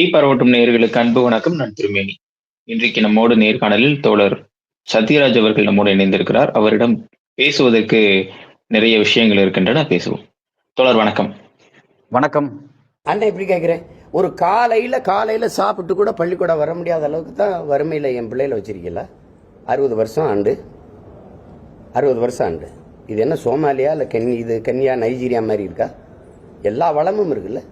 தீபாரோட்டும் நேர்களுக்கு அன்பு வணக்கம் நான் திருமேனி. இன்றைக்கு நம்மோடு நேர்காணலில் தோழர் சத்யராஜ் அவர்கள் நம்மோடு இணைந்திருக்கிறார். அவரிடம் பேசுவதற்கு நிறைய விஷயங்கள் இருக்கின்றன. பேசுவோம். தோழர் வணக்கம். வணக்கம். அண்ணன் எப்படி கேட்குறேன் ஒரு காலையில் காலையில் சாப்பிட்டு கூட பள்ளிக்கூடம் வர முடியாத அளவுக்கு தான் வறுமையில் என் பிள்ளையில வச்சிருக்கீங்களா அறுபது வருஷம் ஆண்டு. அறுபது வருஷம் ஆண்டு. இது என்ன சோமாலியா இல்லை கென் இது கன்யா நைஜீரியா மாதிரி இருக்கா? எல்லா வளமும் இருக்குல்ல?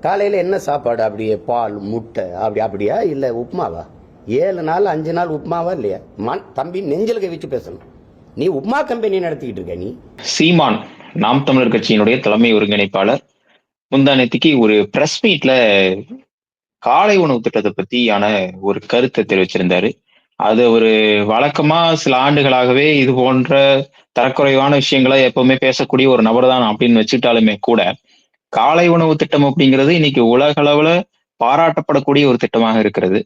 காலையில் என்ன சாப்பாடு? அப்படியே பால் முட்டை அப்படி அப்படியா? இல்லை உப்புமாவா? ஏழு நாள் அஞ்சு நாள் உப்புமாவா இல்லையா? மண் தம்பி நெஞ்சல் வச்சு பேசணும். நீ உப்மா கம்பெனி நடத்திக்கிட்டு இருக்க நீ. சீமான் நாம் தமிழர் கட்சியினுடைய தலைமை ஒருங்கிணைப்பாளர். முந்தானத்துக்கு ஒரு பிரஸ் மீட்ல காலை உணவு திட்டத்தை பத்தியான ஒரு கருத்தை தெரிவிச்சிருந்தாரு. அது ஒரு வழக்கமா சில ஆண்டுகளாகவே இது போன்ற தரக்குறைவான விஷயங்களை எப்பவுமே பேசக்கூடிய ஒரு நபர் தான் அப்படின்னு வச்சுட்டாலுமே கூட காலை உணவு திட்டம் அப்படிங்கிறது இன்னைக்கு உலக அளவுல பாராட்டப்படக்கூடிய ஒரு திட்டமாக இருக்கிறது.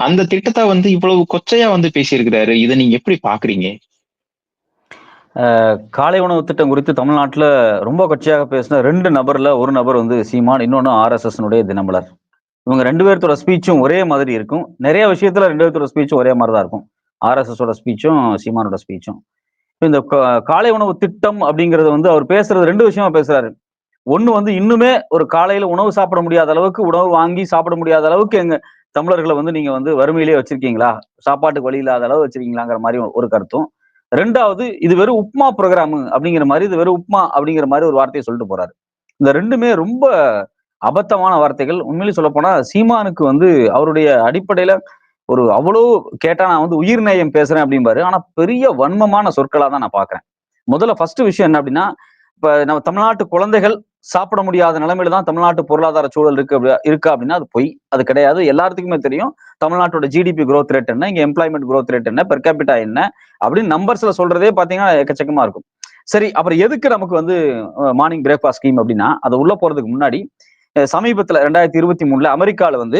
அந்த திட்டத்தை வந்து இவ்வளவு கொச்சையா வந்து பேசியிருக்கிறாரு. இதை நீங்க எப்படி பாக்குறீங்க? காலை உணவு திட்டம் குறித்து தமிழ்நாட்டில் ரொம்ப கொச்சையாக பேசின ரெண்டு நபர்ல ஒரு நபர் வந்து சீமான் இன்னொன்று ஆர்எஸ்எஸ்னுடைய தினமலர். இவங்க ரெண்டு பேர்த்தோட ஸ்பீச்சும் ஒரே மாதிரி இருக்கும். நிறைய விஷயத்துல ரெண்டு பேர்த்தோட ஸ்பீச்சும் ஒரே மாதிரி தான் இருக்கும் ஆர்எஸ்எஸோட ஸ்பீச்சும் சீமானோட ஸ்பீச்சும். இந்த கா- காலை உணவு திட்டம் அப்படிங்கிறது வந்து அவர் பேசுறது ரெண்டு விஷயமா பேசுறாரு. ஒன்று வந்து இன்னுமே ஒரு காலையில உணவு சாப்பிட முடியாத அளவுக்கு உணவு வாங்கி சாப்பிட முடியாத அளவுக்கு எங்க தமிழர்களை வந்து நீங்க வந்து வறுமையிலேயே வச்சிருக்கீங்களா? சாப்பாட்டுக்கு வழி இல்லாத அளவு வச்சிருக்கீங்களாங்கிற மாதிரி ஒரு கருத்தும். ரெண்டாவது இது வெறும் உப்மா ப்ரோக்ராம் அப்படிங்கிற மாதிரி இது வெறும் உப்மா அப்படிங்கிற மாதிரி ஒரு வார்த்தையை சொல்லிட்டு போறாரு. இந்த ரெண்டுமே ரொம்ப அபத்தமான வார்த்தைகள். உண்மையிலே சொல்ல போனா சீமானுக்கு வந்து அவருடைய அடிப்படையில ஒரு அவ்வளோ கேட்டா நான் வந்து உயிர் நேயம் பேசுறேன் அப்படிம்பாரு. ஆனா பெரிய வன்மமான சொற்களா தான் நான் பாக்குறேன் முதல்ல ஃபர்ஸ்ட் விஷயம் என்ன அப்படின்னா இப்ப நம்ம தமிழ்நாட்டு குழந்தைகள் சாப்பிட முடியாத நிலைமையில தான் தமிழ்நாட்டு பொருளாதார சூழல் இருக்கு இருக்கா அப்படின்னா அது பொய். அது கிடையாது. எல்லாத்துக்குமே தெரியும். தமிழ்நாட்டோட ஜிடிபி க்ரோத் ரேட் என்ன? இங்க எம்ப்ளாய்மெண்ட் க்ரோத் ரேட் என்ன? பெர் கேபிட்டா என்ன? அப்படின்னு நம்பர்ஸ்ல சொல்றதே பாத்தீங்கன்னா எக்கச்சக்கமா இருக்கும். சரி அப்புறம் எதுக்கு நமக்கு வந்து மார்னிங் பிரேக்ஃபாஸ்ட் ஸ்கீம் அப்படின்னா அது உள்ள போறதுக்கு முன்னாடி சமீபத்துல ரெண்டாயிரத்தி இருபத்தி மூணுல அமெரிக்கால வந்து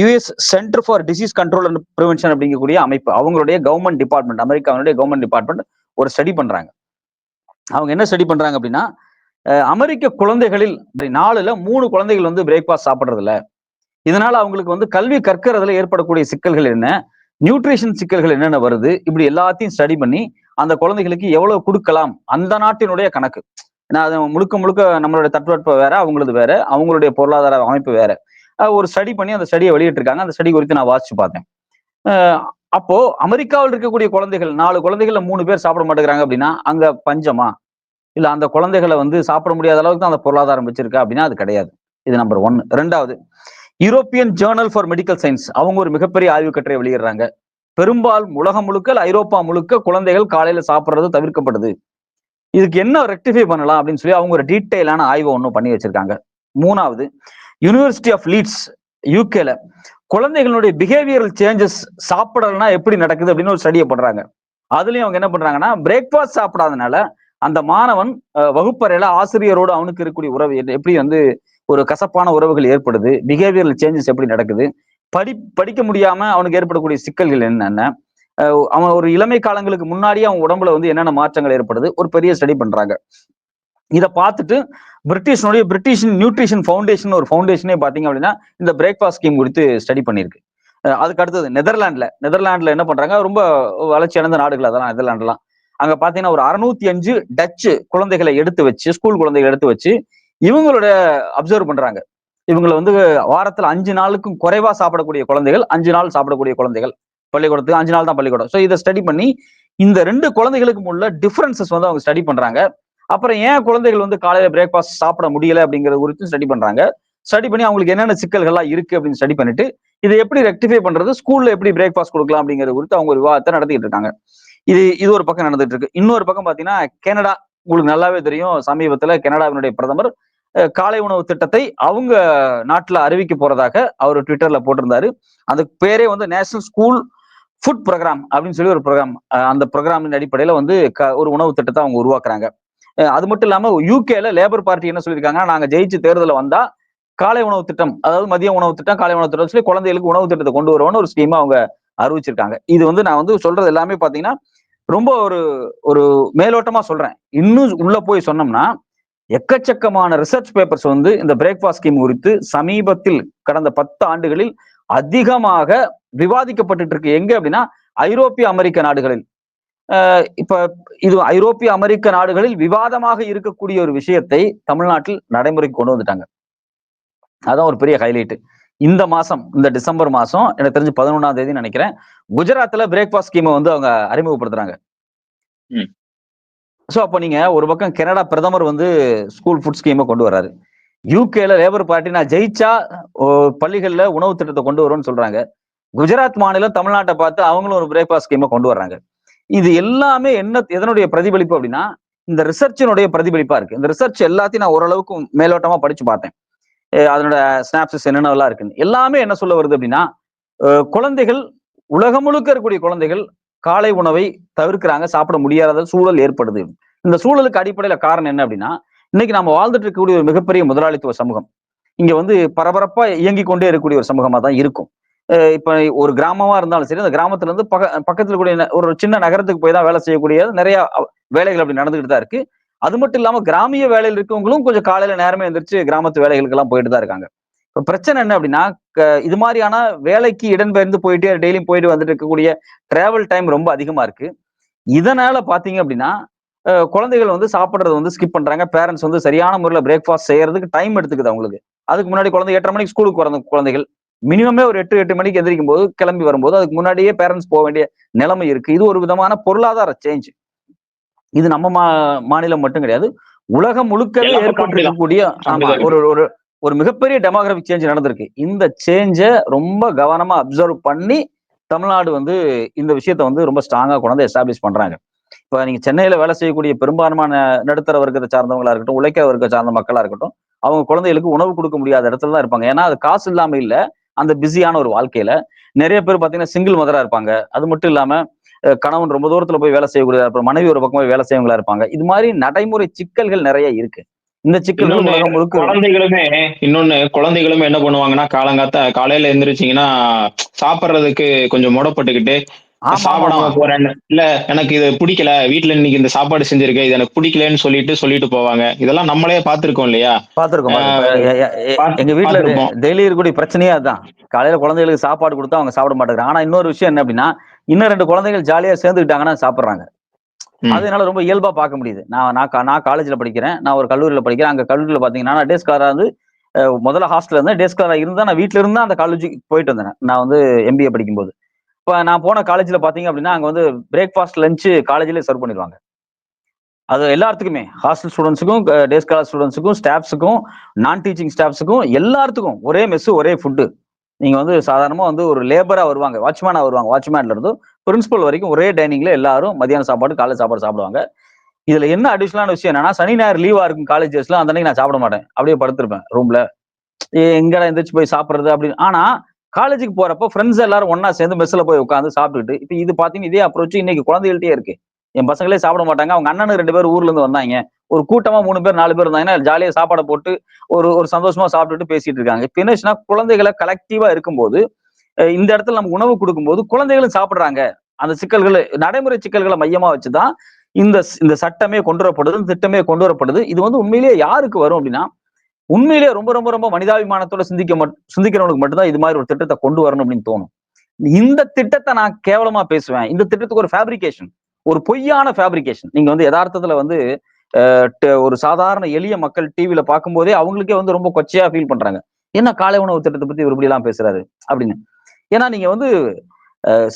US centre for disease control and prevention அப்படிங்கக்கூடிய அமைப்பு அவங்களுடைய கவர்மெண்ட் டிபார்ட்மெண்ட் அமெரிக்காவுடைய கவர்மெண்ட் டிபார்ட்மெண்ட் ஒரு ஸ்டடி பண்றாங்க. அவங்க என்ன ஸ்டடி பண்றாங்க அப்படின்னா அமெரிக்க குழந்தைகளில் நாலுல மூணு குழந்தைகள் வந்து பிரேக்ஃபாஸ்ட் சாப்பிடுறது இல்ல இதனால அவங்களுக்கு வந்து கல்வி கற்கிறதுல ஏற்படக்கூடிய சிக்கல்கள் என்ன? நியூட்ரிஷன் சிக்கல்கள் என்னென்ன வருது? இப்படி எல்லாத்தையும் ஸ்டடி பண்ணி அந்த குழந்தைகளுக்கு எவ்வளவு கொடுக்கலாம்? அந்த நாட்டினுடைய கணக்கு. ஏன்னா அது முழுக்க முழுக்க நம்மளுடைய தட்பவெட்பம் வேற அவங்களது வேற அவங்களுடைய பொருளாதார அமைப்பு வேற. ஒரு ஸ்டடி பண்ணி அந்த ஸ்டடியை வெளியிட்டிருக்காங்க. அந்த ஸ்டடி குறித்து நான் வாசிச்சு பார்த்தேன். அப்போ அமெரிக்காவில் இருக்கக்கூடிய குழந்தைகள் நாலு குழந்தைகள்ல மூணு பேர் சாப்பிட மாட்டேங்கிறாங்க அப்படின்னா அங்க பஞ்சமா? இல்ல அந்த குழந்தைகளை வந்து சாப்பிட முடியாத அளவுக்கு தான் அந்த பொருளாதாரம் வச்சிருக்கா அப்படின்னா அது கிடையாது. இது நம்பர் ஒன் ரெண்டாவது European journal for medical science அவங்க ஒரு மிகப்பெரிய ஆய்வு கட்டுரை வெளியிடுறாங்க. பெரும்பாலும் உலகம் முழுக்க ஐரோப்பா முழுக்க குழந்தைகள் காலையில சாப்பிடுறது தவிர்க்கப்படுது. இதுக்கு என்ன ரெக்டிஃபை பண்ணலாம் அப்படின்னு சொல்லி அவங்க ஒரு டீட்டெயிலான ஆய்வை ஒன்றும் பண்ணி வச்சிருக்காங்க. மூணாவது யூனிவர்சிட்டி ஆஃப் லீட்ஸ் யூகேல குழந்தைகளுடைய பிஹேவியரல் சேஞ்சஸ் சாப்பிடலன்னா எப்படி நடக்குது அப்படின்னு ஒரு ஸ்டடியை பண்றாங்க அதுலயும் அவங்க என்ன பண்றாங்கன்னா பிரேக்ஃபாஸ்ட் சாப்பிடாதனால அந்த மாணவன் வகுப்பறையில ஆசிரியரோடு அவனுக்கு இருக்கக்கூடிய உறவு எப்படி வந்து ஒரு கசப்பான உறவுகள் ஏற்படுது பிஹேவியரல் சேஞ்சஸ் எப்படி நடக்குது படி படிக்க முடியாம அவனுக்கு ஏற்படக்கூடிய சிக்கல்கள் என்னென்ன அவன் ஒரு இளமை காலங்களுக்கு முன்னாடியே அவன் உடம்புல வந்து என்னென்ன மாற்றங்கள் ஏற்படுது ஒரு பெரிய ஸ்டடி பண்றாங்க. இதை பார்த்துட்டு பிரிட்டிஷனுடைய பிரிட்டிஷ் நியூட்ரிஷன் ஃபவுண்டேஷன் ஒரு ஃபவுண்டேஷனே பார்த்தீங்க அப்படின்னா இந்த பிரேக்ஃபாஸ்ட் ஸ்கீம் குறித்து ஸ்டடி பண்ணியிருக்கு. அதுக்கு அடுத்தது நெதர்லாண்ட்ல நெதர்லாண்ட்ல என்ன பண்றாங்க ரொம்ப வளர்ச்சி அடைந்த நாடுகள் அதெல்லாம் நெதர்லாண்ட்லாம். அங்க பாத்தீங்கன்னா ஒரு அறுநூத்தி அஞ்சு டச்சு குழந்தைகளை எடுத்து வச்சு ஸ்கூல் குழந்தைகளை எடுத்து வச்சு இவங்களோட அப்சர்வ் பண்றாங்க. இவங்களை வந்து வாரத்துல அஞ்சு நாளுக்கும் குறைவா சாப்பிடக்கூடிய குழந்தைகள் அஞ்சு நாள் சாப்பிடக்கூடிய குழந்தைகள். பள்ளிக்கூடத்துக்கு அஞ்சு நாள் தான் பள்ளிக்கூடம். ஸோ இதை ஸ்டடி பண்ணி இந்த ரெண்டு குழந்தைகளுக்கும் உள்ள டிஃபரன்சஸ் வந்து அவங்க ஸ்டடி பண்றாங்க. அப்புறம் ஏன் குழந்தைகள் வந்து காலையில பிரேக்ஃபாஸ்ட் சாப்பிட முடியல அப்படிங்கறது குறித்து ஸ்டடி பண்றாங்க. ஸ்டடி பண்ணி அவங்களுக்கு என்னென்ன சிக்கல்கள்லாம் இருக்கு அப்படின்னு ஸ்டடி பண்ணிட்டு இதை எப்படி ரெக்டிஃபை பண்றது ஸ்கூல்ல எப்படி பிரேக்ஃபாஸ்ட் கொடுக்கலாம் அப்படிங்கிறது குறித்து அவங்க ஒரு விவாதத்தை நடத்திட்டு இருக்காங்க. இது இது ஒரு பக்கம் நடந்துட்டு இருக்கு இன்னொரு பக்கம் பாத்தீங்கன்னா கனடா உங்களுக்கு நல்லாவே தெரியும் சமீபத்துல கனடாவினுடைய பிரதமர் காலை உணவு திட்டத்தை அவங்க நாட்டுல அறிவிக்க போறதாக அவர் ட்விட்டர்ல போட்டிருந்தாரு. அந்த பேரே வந்து நேஷனல் ஸ்கூல் ஃபுட் ப்ரோக்ராம் அப்படின்னு சொல்லி ஒரு ப்ரோக்ராம் அந்த ப்ரோக்ராமின் அடிப்படையில வந்து க- ஒரு உணவு திட்டத்தை அவங்க உருவாக்குறாங்க. அது மட்டும் இல்லாம யூகேல லேபர் பார்ட்டி என்ன சொல்லியிருக்காங்கன்னா நாங்க ஜெயிச்சு தேர்தலில் வந்தா காலை உணவு திட்டம் அதாவது மதிய உணவு திட்டம் காலை உணவு திட்டம் சொல்லி குழந்தைகளுக்கு உணவு திட்டத்தை கொண்டு வருவோம்னு ஒரு ஸ்கீமா அவங்க அறிவிச்சிருக்காங்க. இது வந்து நான் வந்து சொல்றது எல்லாமே பாத்தீங்கன்னா ரொம்ப ஒரு ஒரு மேலோட்டமா சொல்றேன். இன்னும் உள்ள போய் சொன்னோம்னா எக்கச்சக்கமான ரிசர்ச் பேப்பர்ஸ் வந்து இந்த பிரேக்ஃபாஸ்ட் ஸ்கீம் குறித்து சமீபத்தில் கடந்த பத்து ஆண்டுகளில் அதிகமாக விவாதிக்கப்பட்டு இருக்கு எங்க அப்படின்னா ஐரோப்பிய அமெரிக்க நாடுகளில். இப்ப இது ஐரோப்பிய அமெரிக்க நாடுகளில் விவாதமாக இருக்கக்கூடிய ஒரு விஷயத்தை தமிழ்நாட்டில் நடைமுறைக்கு கொண்டு வந்துட்டாங்க. அதான் ஒரு பெரிய ஹைலைட்டு இந்த மாசம் இந்த டிசம்பர் மாசம் எனக்கு தெரிஞ்சு பதினொன்றாம் தேதி நினைக்கிறேன் குஜராத்ல பிரேக்ஃபாஸ்ட் ஸ்கீமை வந்து அவங்க அறிமுகப்படுத்துறாங்க. ஸோ அப்போ நீங்க ஒரு பக்கம் கனடா பிரதமர் வந்து ஸ்கூல் ஃபுட் ஸ்கீமை கொண்டு வர்றாரு. யூகேல லேபர் பார்ட்டி நான் ஜெயிச்சா பள்ளிகள்ல உணவு திட்டத்தை கொண்டு வரும்னு சொல்றாங்க. குஜராத் மாநிலம் தமிழ்நாட்டை பார்த்து அவங்களும் ஒரு பிரேக்ஃபாஸ்ட் ஸ்கீமை கொண்டு வர்றாங்க. இது எல்லாமே என்ன எதனுடைய பிரதிபலிப்பு அப்படின்னா இந்த ரிசர்ச்சினுடைய பிரதிபலிப்பா இருக்கு. இந்த ரிசர்ச் எல்லாத்தையும் நான் ஓரளவுக்கு மேலோட்டமா படிச்சு பார்த்தேன். அதனோட ஸ்னாப்சஸ் என்னென்னலாம் இருக்குன்னு. எல்லாமே என்ன சொல்ல வருது அப்படின்னா குழந்தைகள் உலகம் முழுக்க இருக்கக்கூடிய குழந்தைகள் காலை உணவை தவிர்க்கிறாங்க சாப்பிட முடியாத சூழல் ஏற்படுது. இந்த சூழலுக்கு அடிப்படையில காரணம் என்ன அப்படின்னா இன்னைக்கு நம்ம வாழ்ந்துட்டு இருக்கக்கூடிய ஒரு மிகப்பெரிய முதலாளித்துவ சமூகம். இங்க வந்து பரபரப்பா இயங்கி கொண்டே இருக்கக்கூடிய ஒரு சமூகமா தான் இருக்கும். இப்ப ஒரு கிராமமா இருந்தாலும் சரி அந்த கிராமத்துல இருந்து பக்க பக்கத்துல கூடிய ந- ஒரு சின்ன நகரத்துக்கு போய் தான் வேலை செய்யக்கூடிய நிறைய வேலைகள் அப்படி நடந்துகிட்டு தான் இருக்கு. அது மட்டும் இல்லாம கிராமிய வேலையில் இருக்கவங்களும் கொஞ்சம் காலையில நேரமே எந்திரிச்சு கிராமத்து வேலைகளுக்கு எல்லாம் போயிட்டு தான் இருக்காங்க. இப்போ பிரச்சனை என்ன அப்படின்னா க- இது மாதிரியான வேலைக்கு இடம்பெயர்ந்து போயிட்டு டெய்லியும் போயிட்டு வந்துட்டு இருக்கக்கூடிய டிராவல் டைம் ரொம்ப அதிகமா இருக்கு. இதனால பாத்தீங்க அப்படின்னா குழந்தைகள் வந்து சாப்பிட்றது வந்து ஸ்கிப் பண்றாங்க. பேரண்ட்ஸ் வந்து சரியான முறையில் பிரேக்ஃபாஸ்ட் செய்யறதுக்கு டைம் எடுத்துக்குது அவங்களுக்கு. அதுக்கு முன்னாடி குழந்தை எட்டரை மணிக்கு ஸ்கூலுக்கு வர குழந்தைகள். மினிமமே ஒரு எட்டு எட்டு மணிக்கு எந்திரிக்கும் போது கிளம்பி வரும்போது அதுக்கு முன்னாடியே பேரண்ட்ஸ் போக வேண்டிய நிலைமை இருக்கு. இது ஒரு விதமான பொருளாதார சேஞ்ச் இது நம்ம மா மாநிலம் மட்டும் கிடையாது. உலகம் முழுக்கவே ஏற்பட்டிருக்கக்கூடிய ஆமா ஒரு ஒரு ஒரு மிகப்பெரிய டெமோகிராபிக் சேஞ்ச் நடந்திருக்கு. இந்த சேஞ்சை ரொம்ப கவனமா அப்சர்வ் பண்ணி தமிழ்நாடு வந்து இந்த விஷயத்தை வந்து ரொம்ப ஸ்ட்ராங்கா கொண்டு எஸ்டாப்ளிஷ் பண்றாங்க. இப்ப நீங்க சென்னையில வேலை செய்யக்கூடிய பெரும்பான்மையான நடுத்தர வர்க்கத்தை சார்ந்தவங்களா இருக்கட்டும் உழைக்கிற வர்க்க சார்ந்த மக்களா இருக்கட்டும் அவங்க குழந்தைகளுக்கு உணவு கொடுக்க முடியாத இடத்துல தான் இருப்பாங்க. ஏன்னா அது காசு இல்லாம இல்ல அந்த பிஸியான ஒரு வாழ்க்கையில. நிறைய பேர் பாத்தீங்கன்னா சிங்கிள் மதரா இருப்பாங்க. அது மட்டும் இல்லாம கணவன் ரொம்ப தூரத்துல போய் வேலை செய்யக்கூடிய அப்புறம் மனைவி ஒரு பக்கம் போய் வேலை செய்யவங்களா இருப்பாங்க. இது மாதிரி நடைமுறை சிக்கல்கள் நிறைய இருக்கு. இந்த முழுக்க குழந்தைகளுமே இன்னொன்னு குழந்தைகளுமே என்ன பண்ணுவாங்கன்னா காலங்காத்தா காலையில எந்திரிச்சிங்கன்னா சாப்பிடுறதுக்கு கொஞ்சம் முடப்பட்டுக்கிட்டு சாப்பிடாம. போறேன் இல்ல எனக்கு இது பிடிக்கல. வீட்டுல இன்னைக்கு இந்த சாப்பாடு செஞ்சிருக்கேன் இது எனக்கு பிடிக்கலன்னு சொல்லிட்டு சொல்லிட்டு போவாங்க. இதெல்லாம் நம்மளே பார்த்திருக்கோம் இல்லையா? பாத்துருக்கோம் பாத்துருக்கோம். எங்க வீட்டுல. டெய்லி இருக்கக்கூடிய பிரச்சனையே அதுதான் காலையில குழந்தைகளுக்கு சாப்பாடு கொடுத்தா அவங்க சாப்பிட மாட்டேங்கிறாங்க. ஆனா இன்னொரு விஷயம் என்ன அப்படின்னா இன்னும் ரெண்டு குழந்தைகள் ஜாலியா சேர்ந்துக்கிட்டாங்கன்னா சாப்பிடுறாங்க. ம். அது என்னால ரொம்ப இயல்பா பார்க்க முடியுது. நான் நான் நான் காலேஜ்ல படிக்கிறேன். நான் ஒரு கல்லூரியில படிக்கிறேன். அங்க கல்லூரியில பாத்தீங்கன்னா நான் டேஸ் ஸ்காலரா வந்து முதல்ல ஹாஸ்டல்ல இருந்தேன். டேஸ் ஸ்காலரா இருந்தா நான் வீட்ல இருந்தா அந்த காலேஜுக்கு போயிட்டு வந்தேன். நான் வந்து எம்பிஏ படிக்கும்போது. இப்போ நான் போன காலேஜில் பார்த்தீங்க அப்படின்னா அங்கே வந்து பிரேக்ஃபாஸ்ட் லஞ்சு காலேஜ்லேயே சர்வ் பண்ணிடுவாங்க. அது எல்லாத்துக்குமே. ஹாஸ்டல் ஸ்டூடெண்ட்ஸுக்கும் டே ஸ்காலர் ஸ்டூடெண்ட்ஸுக்கும் ஸ்டாஃப்ஸுக்கும் நான் டீச்சிங் ஸ்டாஃப்ஸுக்கும் எல்லாத்துக்கும் ஒரே மெஸ்ஸு ஒரே ஃபுட்டு நீங்கள் வந்து சாதாரணமாக வந்து ஒரு லேபராக வருவாங்க வாட்ச்மேனாக வருவாங்க. வாட்ச்மேன்ல இருந்து பிரின்சிபல் வரைக்கும் ஒரே டைனிங்ல எல்லாரும் மதியான சாப்பாடு காலை சாப்பாடு சாப்பிடுவாங்க. இதுல என்ன அடிஷனலான விஷயம் என்னன்னா சனி ஞாயிறு லீவா இருக்கும் காலேஜஸ்ல அந்த அன்னைக்கு நான் சாப்பிட மாட்டேன். அப்படியே படுத்திருப்பேன் ரூம்ல எங்கடா எந்திரிச்சு போய் சாப்பிடுறது அப்படின்னு. ஆனா காலேஜுக்கு போறப்ப ஃப்ரெண்ட்ஸ் எல்லாரும் ஒன்னா சேர்ந்து மெஸ்ல போய் உட்காந்து சாப்பிட்டுட்டு இப்போ இது பாத்தீங்கன்னா இதே அப்ரோச் இன்னைக்கு குழந்தைகள்ட்டே இருக்கு. என் பசங்களே சாப்பிட மாட்டாங்க. அவங்க அண்ணனு ரெண்டு பேர் ஊர்ல இருந்து வந்தாங்க. ஒரு கூட்டமா மூணு பேர் நாலு பேர் இருந்தாங்கன்னா ஜாலியா சாப்பாடை போட்டு ஒரு ஒரு சந்தோஷமா சாப்பிட்டுட்டு பேசிட்டு இருக்காங்க. இப்போ என்னச்சுன்னா குழந்தைகளை கலெக்டிவா இருக்கும்போது இந்த இடத்துல நம்ம உணவு கொடுக்கும்போது குழந்தைகளும் சாப்பிடுறாங்க. அந்த சிக்கல்களை நடைமுறை சிக்கல்களை மையமா வச்சுதான் இந்த இந்த சட்டமே கொண்டு வரப்படுது திட்டமே கொண்டு வரப்படுது. இது வந்து உண்மையிலேயே யாருக்கு வரும் அப்படின்னா உண்மையிலேயே ரொம்ப ரொம்ப ரொம்ப மனிதாபிமானத்தோட சிந்திக்க சிந்திக்கிறவனுக்கு மட்டும்தான் இது மாதிரி ஒரு திட்டத்தை கொண்டு வரணும் அப்படின்னு தோணும். இந்த திட்டத்தை நான் கேவலமா பேசுவேன். இந்த திட்டத்துக்கு ஒரு ஃபேப்ரிகேஷன் ஒரு பொய்யான ஃபேப்ரிகேஷன் நீங்க வந்து யதார்த்தத்துல வந்து ஒரு சாதாரண எளிய மக்கள் டிவில பார்க்கும்போதே அவங்களுக்கே வந்து ரொம்ப கொச்சையா ஃபீல் பண்றாங்க. என்ன காலை உணவு திட்டத்தை பத்தி இவர் இப்படி எல்லாம் பேசுறாரு அப்படின்னு. ஏன்னா நீங்க வந்து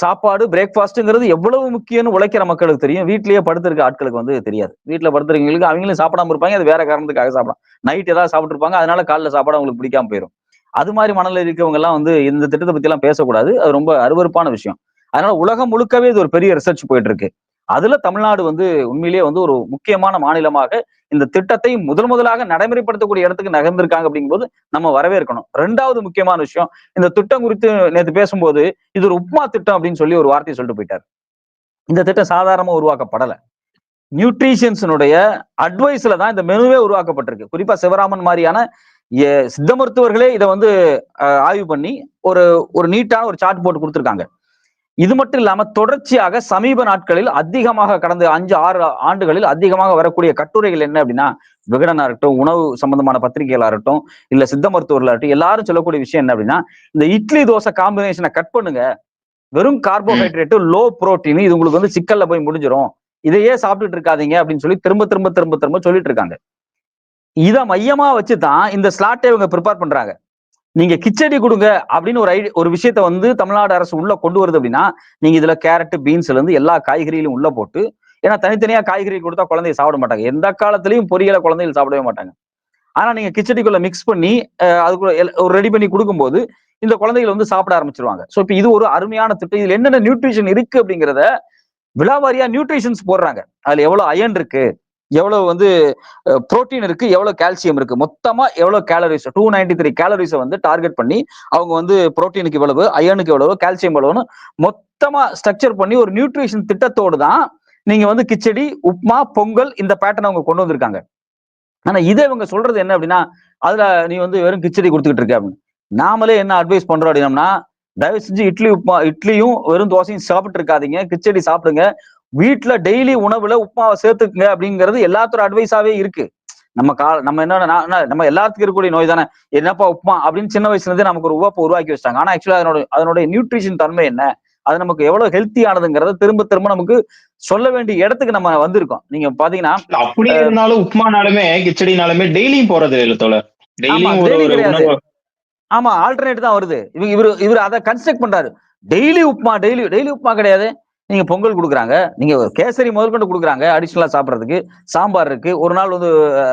சாப்பாடு பிரேக்ஃபாஸ்ட்டுங்கிறது எவ்வளவு முக்கியம்னு உழைக்கிற மக்களுக்கு தெரியும். வீட்லயே படுத்திருக்க ஆட்களுக்கு வந்து தெரியாது. வீட்டில் படுத்திருக்கவங்களுக்கு அவங்களும் சாப்பிடாம இருப்பாங்க. அது வேற காரணத்துக்காக சாப்பிடலாம். நைட் ஏதாவது சாப்பிட்டு இருப்பாங்க அதனால காலைல சாப்பாடு அவங்களுக்கு பிடிக்காம போயிடும் அது மாதிரி மனநிலை இருக்கவங்க எல்லாம் வந்து இந்த திட்டத்தை பத்தி எல்லாம் பேசக்கூடாது. அது ரொம்ப அருவருப்பான விஷயம். அதனால உலகம் முழுக்கவே இது ஒரு பெரிய ரிசர்ச் போயிட்டு இருக்கு. அதுல தமிழ்நாடு வந்து உண்மையிலேயே வந்து ஒரு முக்கியமான மாநிலமாக இந்த திட்டத்தை முதல் முதலாக நடைமுறைப்படுத்தக்கூடிய இடத்துக்கு நகர்ந்திருக்காங்க அப்படிங்கும்போது நம்ம வரவேற்கணும். ரெண்டாவது முக்கியமான விஷயம் இந்த திட்டம் குறித்து நேற்று பேசும்போது இது ஒரு உப்மா திட்டம் அப்படின்னு சொல்லி ஒரு வார்த்தையை சொல்லிட்டு போயிட்டார். இந்த திட்டம் சாதாரணமா உருவாக்கப்படல. நியூட்ரிஷியன்ஸினுடைய அட்வைஸ்ல தான் இந்த மெனுவே உருவாக்கப்பட்டிருக்கு. குறிப்பா சிவராமன் மாதிரியான சித்த மருத்துவர்களே இதை வந்து ஆய்வு பண்ணி ஒரு ஒரு நீட்டான ஒரு சார்ட் போட்டு கொடுத்துருக்காங்க. இது மட்டும் இல்லாம தொடர்ச்சியாக சமீப நாட்களில் அதிகமாக கடந்த அஞ்சு ஆறு ஆண்டுகளில் அதிகமாக வரக்கூடிய கட்டுரைகள் என்ன அப்படின்னா விகடனா இருக்கட்டும் உணவு சம்பந்தமான பத்திரிகைகளா இருக்கட்டும் இல்ல சித்த மருத்துவர்களா இருக்கட்டும் எல்லாரும் சொல்லக்கூடிய விஷயம் என்ன அப்படின்னா இந்த இட்லி தோசை காம்பினேஷனை கட் பண்ணுங்க. வெறும் கார்போஹைட்ரேட்டு லோ புரோட்டீன் இது உங்களுக்கு வந்து சிக்கல்ல போய் முடிஞ்சிடும் இதையே சாப்பிட்டுட்டு இருக்காதீங்க அப்படின்னு சொல்லி திரும்ப திரும்ப திரும்ப திரும்ப சொல்லிட்டு இருக்காங்க. இதை மையமா வச்சு தான் இந்த ஸ்லாட்டை இவங்க ப்ரிப்பேர் பண்றாங்க. நீங்க கிச்சடி கொடுங்க அப்படின்னு ஒரு ஐடி ஒரு விஷயத்த வந்து தமிழ்நாடு அரசு உள்ள கொண்டு வருது அப்படின்னா நீங்க இதுல கேரட் பீன்ஸ்ல இருந்து எல்லா காய்கறிகளையும் உள்ள போட்டு ஏன்னா தனித்தனியா காய்கறி கொடுத்தா குழந்தைய சாப்பிட மாட்டாங்க. எந்த காலத்திலையும் பொரியலை குழந்தைகள் சாப்பிடவே மாட்டாங்க. ஆனா நீங்க கிச்சடிக்குள்ள மிக்ஸ் பண்ணி அதுக்குள்ள எல்- ஒரு ரெடி பண்ணி கொடுக்கும்போது இந்த குழந்தைகள் வந்து சாப்பிட ஆரம்பிச்சிருவாங்க. ஸோ இப்போ இது ஒரு அருமையான திட்டம். இதுல என்னென்ன நியூட்ரிஷன் இருக்கு அப்படிங்கிறத விழாவாரியா நியூட்ரிஷன்ஸ் போடுறாங்க. அதுல எவ்வளவு அயன் இருக்கு எவ்வளவு வந்து புரோட்டீன் இருக்கு எவ்வளவு கால்சியம் இருக்கு. மொத்தமா எவ்வளவு கேலரிஸ் டூ நைன்டி த்ரீ கேலரிஸை வந்து டார்கெட் பண்ணி அவங்க வந்து புரோட்டீனுக்கு இவ்வளவு அயனுக்கு எவ்வளவு கால்சியம் எவ்வளவுன்னு மொத்தமா ஸ்ட்ரக்சர் பண்ணி ஒரு நியூட்ரிஷன் திட்டத்தோடு தான் நீங்க வந்து கிச்சடி உப்மா பொங்கல் இந்த பேட்டர்ன் அவங்க கொண்டு வந்திருக்காங்க. ஆனா இதை இவங்க சொல்றது என்ன அப்படின்னா அதுல நீ வந்து வெறும் கிச்சடி கொடுத்துக்கிட்டு இருக்க அப்படின்னு. நாமளே என்ன அட்வைஸ் பண்றோம் அப்படின்னம்னா தயவு செஞ்சு இட்லி உப்மா இட்லியும் வெறும் தோசையும் சாப்பிட்டு இருக்காதீங்க. கிச்சடி சாப்பிடுங்க. வீட்டுல டெய்லி உணவுல உப்மாவை சேர்த்துக்குங்க அப்படிங்கிறது எல்லாத்தோட அட்வைஸாவே இருக்கு. நம்ம கா நம்ம என்ன நம்ம எல்லாத்துக்கும் இருக்கக்கூடிய நோய் தானே? என்னப்பா உப்மா அப்படின்னு சின்ன வயசுல இருந்தே நமக்கு ஒரு உவப்பை உருவாக்கி வச்சிட்டாங்க. ஆனா ஆக்சுவலா அதனோட அதனுடைய நியூட்ரிஷன் தன்மை என்ன? அது நமக்கு எவ்வளவு ஹெல்த்தியானதுங்கிறத திரும்ப திரும்ப நமக்கு சொல்ல வேண்டிய இடத்துக்கு நம்ம வந்திருக்கோம். நீங்க பாத்தீங்கன்னா அப்படி இருந்தாலும் உப்மானாலுமே கிச்சடினாலுமே டெய்லியும் போறது இல்ல தோழர். டெய்லியும் ஆமா ஆல்டர்னேட் தான் வருது. இவங்க இவரு இவர் அதை கன்ஸ்ட்ரக்ட் பண்றாரு. Daily upma daily daily upma கிடையாது. நீங்க பொங்கல் கொடுக்குறாங்க நீங்க கேசரி முதற்கொண்டு கொடுக்குறாங்க அடிஷ்னலா சாப்பிட்றதுக்கு. சாம்பார் இருக்கு ஒரு நாள் வந்து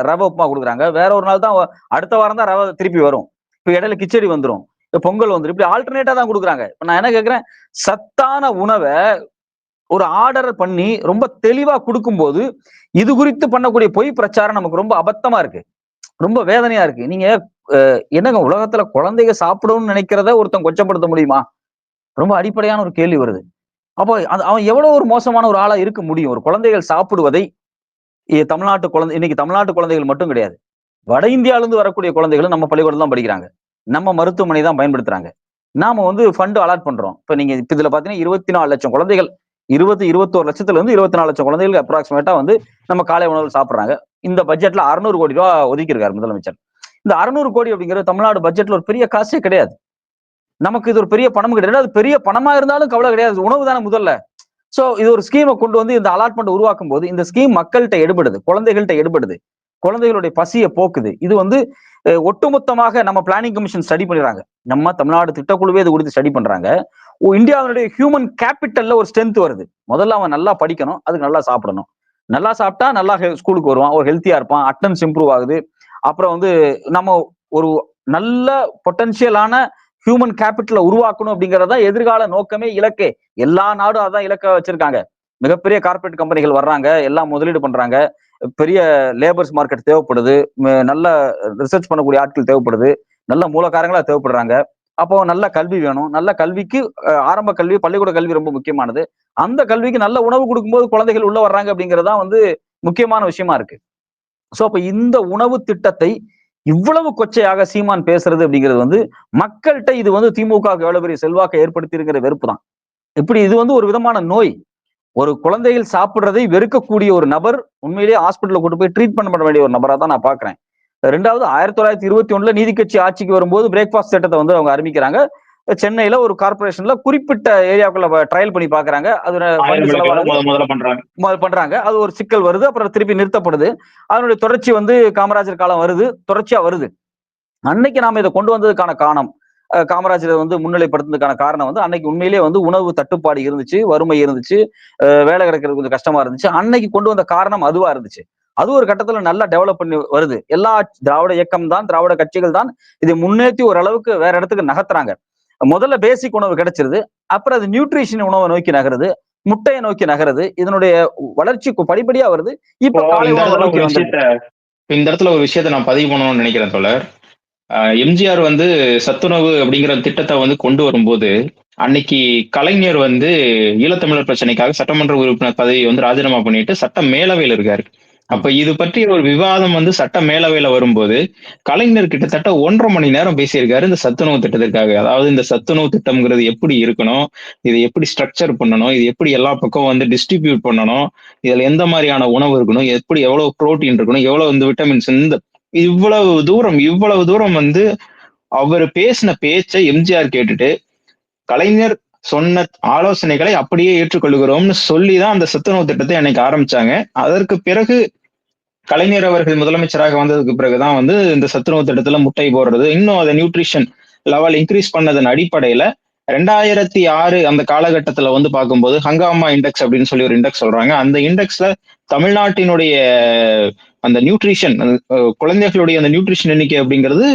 ரவை உப்புமா கொடுக்குறாங்க. வேற ஒரு நாள் தான் அடுத்த வாரம் தான் ரவை திருப்பி வரும். இப்போ இடையில கிச்சடி வந்துடும் இப்போ பொங்கல் வந்துடும் இப்படி ஆல்டர்னேட்டா தான் கொடுக்குறாங்க. இப்போ நான் என்ன கேட்குறேன் சத்தான உணவை ஒரு ஆர்டர் பண்ணி ரொம்ப தெளிவா கொடுக்கும்போது இது குறித்து பண்ணக்கூடிய பொய் பிரச்சாரம் நமக்கு ரொம்ப அபத்தமா இருக்கு. ரொம்ப வேதனையா இருக்கு. நீங்க என்னங்க உலகத்துல குழந்தைங்க சாப்பிடணும்னு நினைக்கிறத ஒருத்தன் கொச்சப்படுத்த முடியுமா? ரொம்ப அடிப்படையான ஒரு கேள்வி வருது. அப்போ அது அவன் எவ்வளவு ஒரு மோசமான ஒரு ஆளா இருக்க முடியும்? ஒரு குழந்தைகள் சாப்பிடுவதை தமிழ்நாட்டு குழந்தை இன்னைக்கு தமிழ்நாட்டு குழந்தைகள் மட்டும் கிடையாது. வட இந்தியால இருந்து வரக்கூடிய குழந்தைகளும் நம்ம பள்ளிக்கூடம் தான் படிக்கிறாங்க. நம்ம மருத்துவமனை தான் பயன்படுத்துறாங்க. நாம வந்து ஃபண்ட் அலாட் பண்றோம். இப்ப நீங்க இப்ப இதுல பாத்தீங்கன்னா இருபத்தி நாலு லட்சம் குழந்தைகள் இருபத்தி இருபத்தோரு லட்சத்துல இருந்து இருபத்தி நாலு லட்சம் குழந்தைகளுக்கு அப்ராக்சிமேட்டா வந்து நம்ம காலை உணவு சாப்பிடுறாங்க. இந்த பட்ஜெட்ல அறுநூறு கோடி ரூபா ஒதுக்கியிருக்காரு முதலமைச்சர். இந்த அறுநூறு கோடி அப்படிங்கிறது தமிழ்நாடு பட்ஜெட்ல ஒரு பெரிய காசே கிடையாது. நமக்கு இது ஒரு பெரிய பணம் கிடையாது. அது பெரிய பணமா இருந்தாலும் கவலை கிடையாது. உணவு தானே முதல்ல. சோ இது ஒரு ஸ்கீமை கொண்டு வந்து இந்த அலாட்மெண்ட் உருவாக்கும் போது இந்த ஸ்கீம் மக்கள்கிட்ட எடுபடுது குழந்தைகள்கிட்ட எடுபடுது. குழந்தைகளுடைய பசியை போக்குது. இது வந்து ஒட்டுமொத்தமாக நம்ம பிளானிங் கமிஷன் ஸ்டடி பண்ணிடுறாங்க நம்ம தமிழ்நாடு திட்டக்குழுவே இது குறித்து ஸ்டடி பண்றாங்க. இந்தியாவினுடைய ஹியூமன் கேபிட்டல்ல ஒரு ஸ்ட்ரென்த் வருது. முதல்ல அவன் நல்லா படிக்கணும் அதுக்கு நல்லா சாப்பிடணும். நல்லா சாப்பிட்டா நல்லா ஸ்கூலுக்கு வருவான். ஒரு ஹெல்த்தியா இருப்பான். அட்டன்ஸ் இம்ப்ரூவ் ஆகுது. அப்புறம் வந்து நம்ம ஒரு நல்ல பொட்டன்சியலான ஹியூமன் கேபிட்டலை உருவாக்கணும் அப்படிங்கிறதா எதிர்கால நோக்கமே இலக்கே. எல்லா நாடும் அதான் இலக்க வச்சிருக்காங்க. மிகப்பெரிய கார்ப்பரேட் கம்பெனிகள் வர்றாங்க எல்லாம் முதலீடு பண்றாங்க. பெரிய லேபர்ஸ் மார்க்கெட் தேவைப்படுது. நல்ல ரிசர்ச் பண்ணக்கூடிய ஆட்கள் தேவைப்படுது. நல்ல மூலக்காரங்களா தேவைப்படுறாங்க. அப்போ நல்ல கல்வி வேணும். நல்ல கல்விக்கு ஆரம்ப கல்வி பள்ளிக்கூட கல்வி ரொம்ப முக்கியமானது. அந்த கல்விக்கு நல்ல உணவு கொடுக்கும்போது குழந்தைகள் உள்ள வர்றாங்க அப்படிங்கறதுதான் வந்து முக்கியமான விஷயமா இருக்கு. ஸோ அப்போ இந்த உணவு திட்டத்தை இவ்வளவு கொச்சையாக சீமான் பேசுறது அப்படிங்கிறது வந்து மக்கள்கிட்ட இது வந்து திமுக எவ்வளவு பெரிய செல்வாக்கை ஏற்படுத்தியிருக்கிற வெறுப்பு தான் இப்படி இது வந்து ஒரு விதமான நோய். ஒரு குழந்தைகள் சாப்பிடுறதை வெறுக்கக்கூடிய ஒரு நபர் உண்மையிலேயே ஹாஸ்பிட்டலில் கொண்டு போய் ட்ரீட்மெண்ட் பண்ண வேண்டிய ஒரு நபரா தான் நான் பாக்குறேன் ரெண்டாவது ஆயிரத்தி தொள்ளாயிரத்தி இருபத்தி ஒண்ணுல நீதி கட்சி ஆட்சிக்கு வரும்போது பிரேக்ஃபாஸ்ட் திட்டத்தை வந்து அவங்க அறிவிக்கிறாங்க. சென்னையில ஒரு கார்பரேஷன்ல குறிப்பிட்ட ஏரியாக்குள்ள ட்ரையல் பண்ணி பாக்குறாங்க. அது பண்றாங்க. அது ஒரு சிக்கல் வருது. அப்புறம் திருப்பி நிறுத்தப்படுது. அதனுடைய தொடர்ச்சி வந்து காமராஜர் காலம் வருது. தொடர்ச்சியா வருது. அன்னைக்கு நாம இதை கொண்டு வந்ததுக்கான காரணம் காமராஜரை வந்து முன்னிலைப்படுத்துறதுக்கான காரணம் வந்து அன்னைக்கு உண்மையிலேயே வந்து உணவு தட்டுப்பாடு இருந்துச்சு வறுமை இருந்துச்சு வேலை கிடைக்கிறது கொஞ்சம் கஷ்டமா இருந்துச்சு. அன்னைக்கு கொண்டு வந்த காரணம் அதுவா இருந்துச்சு. அது ஒரு கட்டத்துல நல்லா டெவலப் பண்ணி வருது. எல்லா திராவிட இயக்கம் தான் திராவிட கட்சிகள் தான் இதை முன்னேற்றி ஓரளவுக்கு வேற இடத்துக்கு நகர்த்துறாங்க. முதல்ல பேசிக் உணவு கிடைச்சிருது. அப்புறம் அது நியூட்ரிஷன் உணவை நோக்கி நகருது. முட்டையை நோக்கி நகருது. இதனுடைய வளர்ச்சி படிப்படியா வருது. இப்ப இந்த இடத்துல ஒரு விஷயத்த நான் பதிவு பண்ணணும்னு நினைக்கிறேன் தோழர். எம்ஜிஆர் வந்து சத்துணவு அப்படிங்கிற திட்டத்தை வந்து கொண்டு வரும்போது அன்னைக்கு கலைஞர் வந்து ஈழத்தமிழர் பிரச்சனைக்காக சட்டமன்ற உறுப்பினர் பதவியை வந்து ராஜினாமா பண்ணிட்டு சட்ட மேலவையில் இருக்காரு. அப்ப இது பற்றி ஒரு விவாதம் வந்து சட்ட மேலவையில வரும்போது கலைஞர் கிட்டத்தட்ட ஒன்றரை மணி நேரம் பேசியிருக்காரு இந்த சத்துணவு திட்டத்திற்காக. அதாவது இந்த சத்துணவு திட்டம்ங்கிறது எப்படி இருக்கணும் இதை எப்படி ஸ்ட்ரக்சர் பண்ணணும் இது எப்படி எல்லா பக்கம் வந்து டிஸ்ட்ரிபியூட் பண்ணணும் இதுல எந்த மாதிரியான உணவு இருக்கணும் எப்படி எவ்வளவு புரோட்டீன் இருக்கணும் எவ்வளவு இந்த விட்டமின்ஸ் இந்த இவ்வளவு தூரம் இவ்வளவு தூரம் வந்து அவர் பேசின பேச்சை எம்ஜிஆர் கேட்டுட்டு கலைஞர் சொன்ன ஆலோசனைகளை அப்படியே ஏற்றுக்கொள்கிறோம்னு சொல்லி தான் அந்த சத்துணவு திட்டத்தை அன்னைக்கு ஆரம்பிச்சாங்க. அதற்கு பிறகு கலைஞர் அவர்கள் முதலமைச்சராக வந்ததுக்கு பிறகுதான் வந்து இந்த சத்துணவு திட்டத்துல முட்டை போடுறது இன்னும் அதை நியூட்ரிஷன் லெவல் இன்க்ரீஸ் பண்ணதன் அடிப்படையில ரெண்டாயிரத்தி ஆறு அந்த காலகட்டத்துல வந்து பார்க்கும்போது ஹங்காமா இண்டெக்ஸ் அப்படின்னு சொல்லி ஒரு இண்டெக்ஸ் சொல்றாங்க. அந்த இண்டெக்ஸ்ல தமிழ்நாட்டினுடைய அந்த நியூட்ரிஷன் குழந்தைகளுடைய அந்த நியூட்ரிஷன் எண்ணிக்கை அப்படிங்கிறது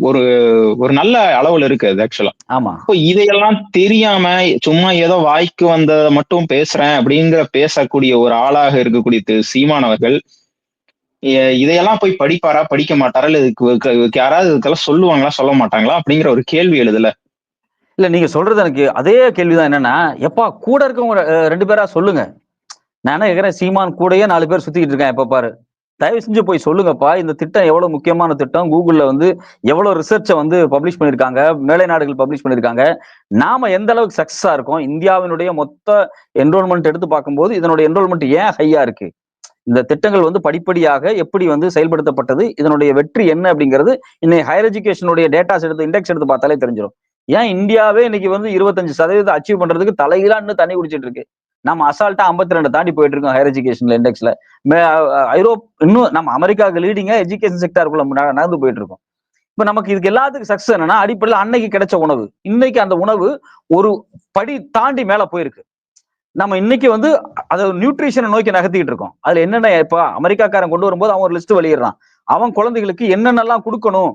ஒரு- ஒரு நல்ல அளவுல இருக்கு அது ஆக்சுவலா ஆமா. இப்போ இதையெல்லாம் தெரியாம சும்மா ஏதோ வாய்க்கு வந்ததை மட்டும் பேசுறேன் அப்படிங்கிற பேசக்கூடிய ஒரு ஆளாக இருக்கக்கூடிய திரு சீமான் அவர்கள் எ- இதையெல்லாம் போய் படிப்பாரா படிக்க மாட்டாரா இல்ல இதுக்கு யாராவது இதுக்கெல்லாம் சொல்லுவாங்களா சொல்ல மாட்டாங்களா அப்படிங்கிற ஒரு கேள்வி எழுதுல. இல்ல நீங்க சொல்றது எனக்கு அதே கேள்விதான் என்னன்னா எப்பா கூட இருக்கவங்க ரெண்டு பேரா சொல்லுங்க. நான் கேக்குறேன் சீமான் கூடயே நாலு பேர் சுத்திக்கிட்டு இருக்கேன் எப்ப பாரு. தயவு செஞ்சு போய் சொல்லுங்கப்பா. இந்த திட்டம் எவ்வளவு முக்கியமான திட்டம்? கூகுள்ல வந்து எவ்வளவு ரிசர்ச்சை வந்து பப்ளிஷ் பண்ணிருக்காங்க? மேலை நாடுகள் பப்ளிஷ் பண்ணிருக்காங்க. நாம எந்த அளவுக்கு சக்சஸா இருக்கோம்? இந்தியாவினுடைய மொத்த என்ரோல்மெண்ட் எடுத்து பார்க்கும்போது இதனுடைய என்ரோல்மெண்ட் ஏன் ஹையா இருக்கு? இந்த திட்டங்கள் வந்து படிப்படியாக எப்படி வந்து செயல்படுத்தப்பட்டது? இதனுடைய வெற்றி என்ன அப்படிங்கிறது இன்னைக்கு ஹையர் எஜுகேஷனுடைய டேட்டாஸ் எடுத்து இண்டெக்ஸ் எடுத்து பார்த்தாலே தெரிஞ்சிடும் ஏன் இந்தியாவே இன்னைக்கு வந்து இருபத்தஞ்சு சதவீதம் அச்சீவ் பண்றதுக்கு தலையிலான்னு தண்ணி குடிச்சிட்டு இருக்கு? நம்ம அசால்ட்டா ஐம்பத்தி ரெண்டு தாண்டி போயிட்டு இருக்கோம் ஹையர் எஜுகேஷன்ல இண்டெக்ஸ்ல ஐரோப் இன்னும் நம்ம அமெரிக்காவுக்கு லீடிங்கா எஜுகேஷன் செக்டாருக்குள்ள நடந்து போயிட்டு இருக்கோம். இப்ப நமக்கு இதுக்கு எல்லாத்துக்கும் சக்சஸ் என்னன்னா அடிப்படையில் அன்னைக்கு கிடைச்ச உணவு. இன்னைக்கு அந்த உணவு ஒரு படி தாண்டி மேல போயிருக்கு. நம்ம இன்னைக்கு வந்து அதை நியூட்ரிஷனை நோக்கி நகர்த்திக்கிட்டு இருக்கோம். அதுல என்னென்ன இப்ப அமெரிக்காக்காரன் கொண்டு வரும்போது அவன் ஒரு லிஸ்ட் வெளியிடுறான். அவன் குழந்தைகளுக்கு என்னென்னலாம் கொடுக்கணும்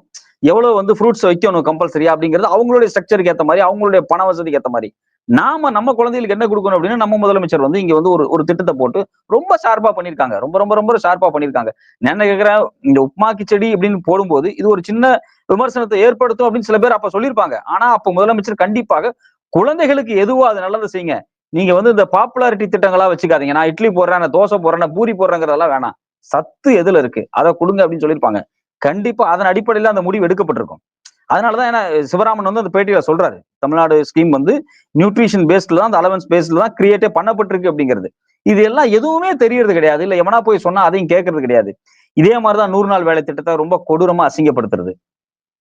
எவ்வளவு வந்து ஃப்ரூட்ஸ் வைக்கணும் கம்பல்சரியா அப்படிங்கிறது அவங்களுடைய ஸ்ட்ரக்சருக்கு ஏற்ற மாதிரி அவங்களுடைய பண வசதிக்கு ஏற்ற மாதிரி. நாம நம்ம குழந்தைகளுக்கு என்ன கொடுக்கணும் அப்படின்னு நம்ம முதலமைச்சர் வந்து இங்க வந்து ஒரு ஒரு திட்டத்தை போட்டு ரொம்ப ஷார்ப்பா பண்ணியிருக்காங்க. ரொம்ப ரொம்ப ரொம்ப ஷார்ப்பா பண்ணியிருக்காங்க. என்ன கேட்கிறேன் இந்த உப்மா கிச்சடி அப்படின்னு போடும்போது இது ஒரு சின்ன விமர்சனத்தை ஏற்படுத்தும் அப்படின்னு சில பேர் அப்ப சொல்லியிருப்பாங்க. ஆனா அப்ப முதலமைச்சர் கண்டிப்பாக குழந்தைகளுக்கு எதுவோ அது நல்லது செய்யுங்க. நீங்க வந்து இந்த பாப்புலாரிட்டி திட்டங்களா வச்சுக்காதீங்க. நான் இட்லி போடுறேன் நான் தோசை போடுறேன் நான் பூரி போடுறேங்கிறதெல்லாம் வேணாம். சத்து எதுல இருக்கு? அதை கொடுங்க அப்படின்னு சொல்லியிருப்பாங்க. கண்டிப்பா அதன் அடிப்படையில அந்த முடிவு எடுக்கப்பட்டிருக்கும். அதனாலதான் ஏன்னா சிவராமன் வந்து அந்த பேட்டியில சொல்றாரு. தமிழ்நாடு ஸ்கீம் வந்து நியூட்ரிஷன் பேஸ்ட்ல தான் அந்த அலவன்ஸ் பேஸ்ட்ல தான் கிரியேட்டே பண்ணப்பட்டிருக்கு அப்படிங்கிறது. இது எல்லாம் எதுவுமே தெரியறது கிடையாது. இல்ல எவனா போய் சொன்னா அதையும் கேட்கறது கிடையாது. இதே மாதிரிதான் நூறு நாள் வேலை திட்டத்தை ரொம்ப கொடூரமா அசிங்கப்படுத்துறது.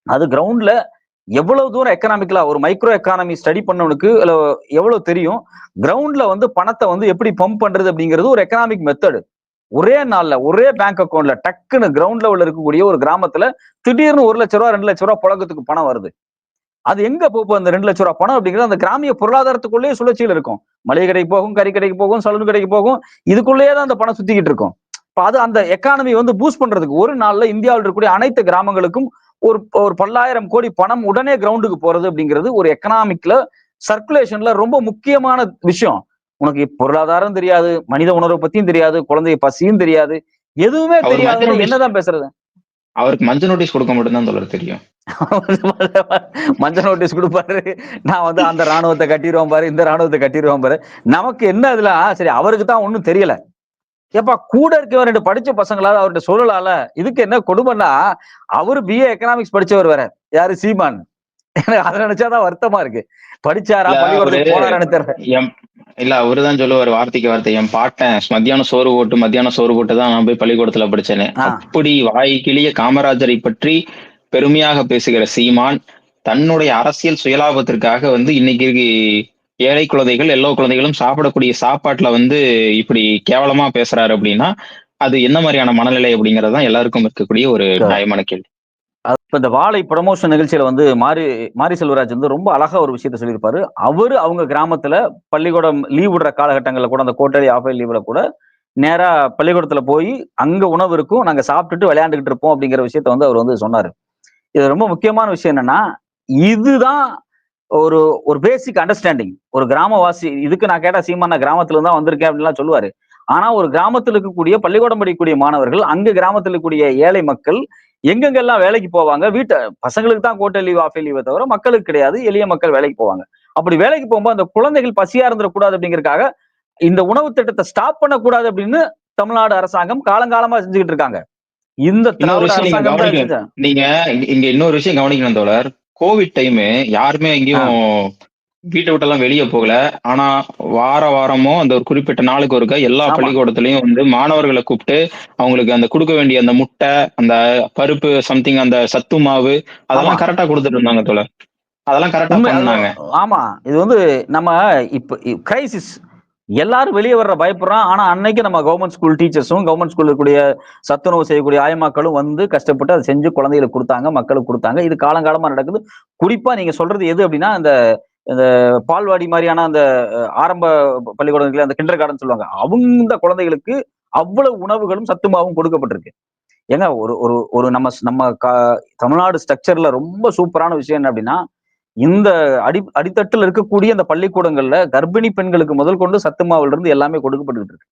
அது கிரவுண்ட்ல எவ்வளவு தூரம் எக்கனாமிக்கலா ஒரு மைக்ரோ எக்கானமி ஸ்டடி பண்ணவனுக்கு எவ்வளவு தெரியும்? கிரவுண்ட்ல வந்து பணத்தை வந்து எப்படி பம்ப் பண்றது அப்படிங்கிறது ஒரு எக்கனாமிக் மெத்தடு ஒரே நாள்ல ஒரே பேங்க் அக்கௌண்ட்ல டக்குன்னு கிரவுண்ட் லெவல்ல இருக்கக்கூடிய ஒரு கிராமத்துல திடீர்னு ஒரு லட்ச ரூபா ரெண்டு லட்ச ரூபா புழக்கத்துக்கு பணம் வருது. அது எங்க போகும் அந்த ரெண்டு லட்ச ரூபா பணம் அப்படிங்கிறது அந்த கிராமிய பொருளாதாரத்துக்குள்ளேயே சுழற்சியில் இருக்கும். மளிகை கடைக்கு போகும் கறி கடைக்கு போகும் சலூன் கடைக்கு போகும் இதுக்குள்ளேயே தான் அந்த பணம் சுத்திக்கிட்டு இருக்கும். இப்ப அது அந்த எக்கானமி வந்து பூஸ்ட் பண்றதுக்கு ஒரு நாள்ல இந்தியாவில் இருக்கக்கூடிய அனைத்து கிராமங்களுக்கும் ஒரு ஒரு பல்லாயிரம் கோடி பணம் உடனே கிரவுண்டுக்கு போறது அப்படிங்கிறது ஒரு எக்கனாமிக்ல சர்க்குலேஷன்ல ரொம்ப முக்கியமான விஷயம். உனக்கு பொருளாதாரம் தெரியாது மனித உணர்வை பத்தியும் தெரியாது குழந்தை பசியும் தெரியாது எதுவுமே தெரியாது. என்னதான் பேசுறது? அவருக்கு மஞ்சள் நோட்டீஸ் கொடுக்க மட்டும்தான் தொடர் தெரியும். மஞ்சள் நோட்டீஸ் கொடுப்பாரு. நான் வந்து அந்த ராணுவத்தை கட்டிடுவோம் பாரு இந்த ராணுவத்தை கட்டிடுவோம் பாரு. நமக்கு என்ன இதுல சரி அவருக்கு தான் ஒண்ணும் தெரியல. ஏப்பா கூட இருக்க ரெண்டு படிச்ச பசங்களாவது அவர்கிட்ட சொல்லலாம்ல. இதுக்கு என்ன கொடுமைன்னா அவரு பிஏ எக்கனாமிக்ஸ் படிச்சவர் வேற. யாரு? சீமான். எனக்கு அதை நினைச்சாதான் வருத்தமா இருக்கு. படிச்சாரா பள்ளிக்கூடத்துக்கு போனாரான்னு தெரியல. இல்ல அவருதான் சொல்லுவார் வார்த்தைக்கு வார்த்தை. என் பாட்டன் மத்தியானம் சோறு போட்டு மத்தியானம் சோறு போட்டு தான் நான் போய் பள்ளிக்கூடத்துல படிச்சேனே. அப்படி வாய் கிளிய காமராஜரை பற்றி பெருமையாக பேசுகிற சீமான் தன்னுடைய அரசியல் சுயலாபத்திற்காக வந்து இன்னைக்கு ஏழை குழந்தைகள் எல்லா குழந்தைகளும் சாப்பிடக்கூடிய சாப்பாட்டுல வந்து இப்படி கேவலமா பேசுறாரு அப்படின்னா அது என்ன மாதிரியான மனநிலை அப்படிங்கறது தான் எல்லாருக்கும் இருக்கக்கூடிய ஒரு நியாயமான கேள்வி. இப்போ இந்த வாழை ப்ரமோஷன் நிகழ்ச்சியில வந்து மாரி மாரி செல்வராஜ் வந்து ரொம்ப அழகா ஒரு விஷயத்த சொல்லியிருப்பாரு. அவரு அவங்க கிராமத்துல பள்ளிக்கூடம் லீவ் விடுற காலகட்டங்களில் கூட அந்த கோட்டரி ஆஃப் லீவ்ல கூட நேரா பள்ளிக்கூடத்துல போய் அங்க உணவு இருக்கும் நாங்க சாப்பிட்டுட்டு விளையாண்டுகிட்டு இருப்போம் அப்படிங்கிற விஷயத்த வந்து அவர் வந்து சொன்னாரு. இது ரொம்ப முக்கியமான விஷயம் என்னன்னா இதுதான் ஒரு ஒரு பேசிக் அண்டர்ஸ்டாண்டிங் ஒரு கிராமவாசி இதுக்கு நான் கேட்டா சீமா நான் கிராமத்துல தான் வந்திருக்கேன் அப்படின்லாம் சொல்லுவாரு. ஆனா ஒரு கிராமத்தில் இருக்கக்கூடிய பள்ளிக்கூடம் படிக்கக்கூடிய மாணவர்கள் அங்க கிராமத்தில் இருக்கக்கூடிய ஏழை மக்கள் எங்கெங்கெல்லாம் வேலைக்கு போவாங்க? வீட்டு பசங்களுக்கு தான் கோட்டை லீவ் ஆஃப் லீவை தவிர மக்களுக்கு கிடையாது. எளிய மக்கள் வேலைக்கு போவாங்க. அப்படி வேலைக்கு போகும்போது அந்த குழந்தைகள் பசியா இருந்துடக்கூடாது அப்படிங்கறதுக்காக இந்த உணவு திட்டத்தை ஸ்டாப் பண்ணக்கூடாது அப்படின்னு தமிழ்நாடு அரசாங்கம் காலங்காலமா செஞ்சுக்கிட்டு இருக்காங்க. இந்த நீங்க இங்க இன்னொரு விஷயம் கவனிக்கணும் தோழர். கோவிட் டைம் யாருமே எங்கேயும் வீட்டை விட்டெல்லாம் வெளியே போகல. ஆனா வார வாரமும் அந்த ஒரு குறிப்பிட்ட நாளுக்கு ஒருக்க எல்லா. பள்ளிக்கூடத்துலயும் வந்து மாணவர்களை கூப்பிட்டு அவங்களுக்கு அந்த கொடுக்க வேண்டிய அந்த முட்டை அந்த பருப்பு சம்திங் அந்த சத்து மாவு அதெல்லாம். கரெக்டா கொடுத்துட்டு இருந்தாங்க தோழர். அதெல்லாம் கரெக்டா பண்ணாங்க. ஆமா. இது வந்து நம்ம இப்ப கிரைசிஸ் எல்லாரும் வெளியே வர்ற பயப்படுறான். ஆனா அன்னைக்கு நம்ம கவர்மெண்ட் ஸ்கூல் டீச்சர்ஸும் கவர்மெண்ட் ஸ்கூல்ல இருக்கக்கூடிய சத்துணவு செய்யக்கூடிய ஆயமாக்களும் வந்து கஷ்டப்பட்டு அதை செஞ்சு குழந்தைகளுக்கு கொடுத்தாங்க மக்களுக்கு கொடுத்தாங்க. இது காலங்காலமா நடக்குது. குறிப்பா நீங்க சொல்றது எது அப்படின்னா இந்த இந்த பால்வாடி மாதிரியான அந்த ஆரம்ப பள்ளிக்கூடங்களில் அந்த கிண்டர் கார்டன் சொல்லுவாங்க. அவங்க குழந்தைகளுக்கு அவ்வளவு உணவுகளும் சத்துமாவும் கொடுக்கப்பட்டிருக்கு. ஏங்க ஒரு ஒரு ஒரு நம்ம நம்ம கா- தமிழ்நாடு ஸ்ட்ரக்சர்ல ரொம்ப சூப்பரான விஷயம் என்ன அப்படின்னா இந்த அடி அடித்தட்டில் இருக்கக்கூடிய அந்த பள்ளிக்கூடங்கள்ல கர்ப்பிணி பெண்களுக்கு முதல் கொண்டு சத்துமாவுல இருந்து எல்லாமே கொடுக்கப்பட்டு இருக்கு